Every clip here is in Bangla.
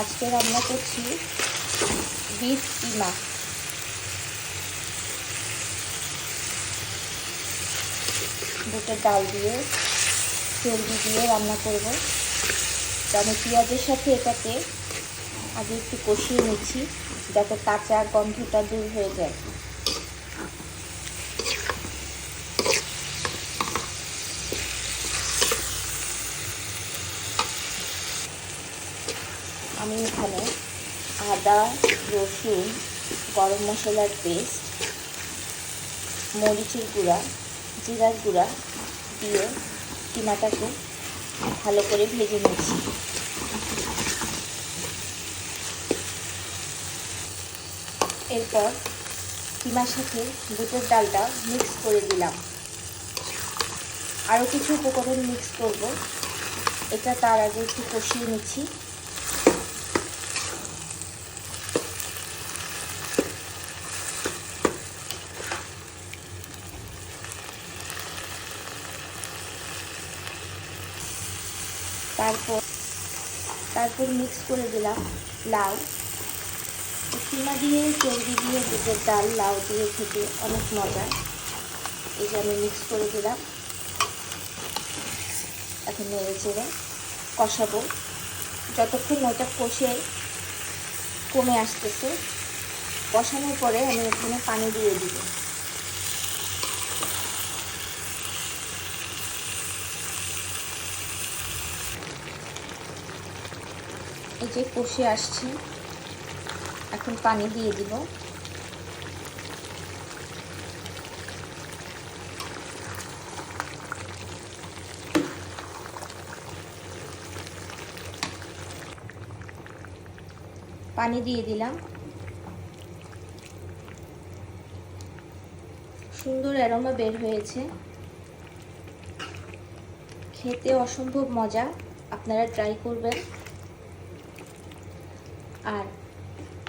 আজকে রান্না করছি বিফ কিমা। বুটের ডাল দিয়ে চর্বি দিয়ে রান্না করব। আমি পেঁয়াজের সাথে এটাকে আগে একটু কষিয়ে নিচ্ছি, যাতে কাঁচা গন্ধটা দূর হয়ে যায়। আমি এখানে আদা, রসুন, গরম মশলার পেস্ট, মরিচের গুঁড়া, জিরার গুঁড়া দিয়ে কিমাটাকে ভালো করে ভেজে নিচ্ছি। এরপর কিমার সাথে বুটের ডালটা মিক্স করে দিলাম। আরও কিছু উপকরণ মিক্স করব। এটা তার আগে একটু কষিয়ে নিচ্ছি। তারপর তারপর মিক্স করে দিলাম লাউ। কিমা দিয়ে চর্বি দিয়ে, দুধের ডাল, লাউ দিয়ে খেতে অনেক মজা। যে আমি মিক্স করে দিলাম। এখন নেড়ে চেড়ে কষাবো। যতক্ষণ ওটা কষে, কমে আসতেছে, কষানোর পরে আমি এখানে পানি দিয়ে দিব। এই যে কষে আসছি। এখন পানি দিয়ে দিব। পানি দিয়ে দিলাম। সুন্দর অ্যারোমা বের হয়েছে। খেতে অসম্ভব মজা। আপনারা ট্রাই করবেন। আর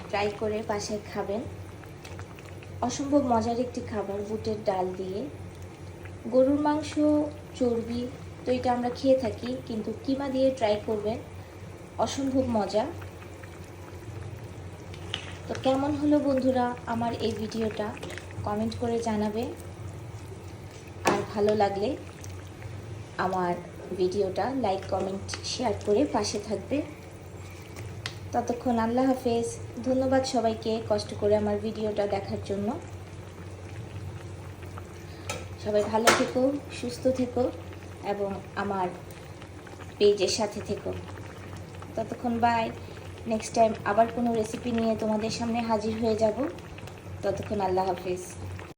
ট্রাই করে পাশে খাবেন। অসম্ভব মজার একটি খাবার, বুটের ডাল দিয়ে। গরুর মাংস, চর্বি, তো এটা আমরা খেয়ে থাকি, কিন্তু কিমা দিয়ে ট্রাই করবেন, অসম্ভব মজা। তো কেমন হলো বন্ধুরা আমার এই ভিডিওটা? কমেন্ট করে জানাবে। আর ভালো লাগলে আমার ভিডিওটা লাইক কমেন্ট শেয়ার করে পাশে থাকবে। ততক্ষণ আল্লাহ হাফেজ। ধন্যবাদ সবাইকে কষ্ট করে আমার ভিডিওটা দেখার জন্য। সবাই ভালো থেকো, সুস্থ থেকো এবং আমার পেজের সাথে থেকো। ততক্ষণ বাই নেক্সট টাইম আবার কোনো রেসিপি নিয়ে তোমাদের সামনে হাজির হয়ে যাব। ততক্ষণ আল্লাহ হাফেজ।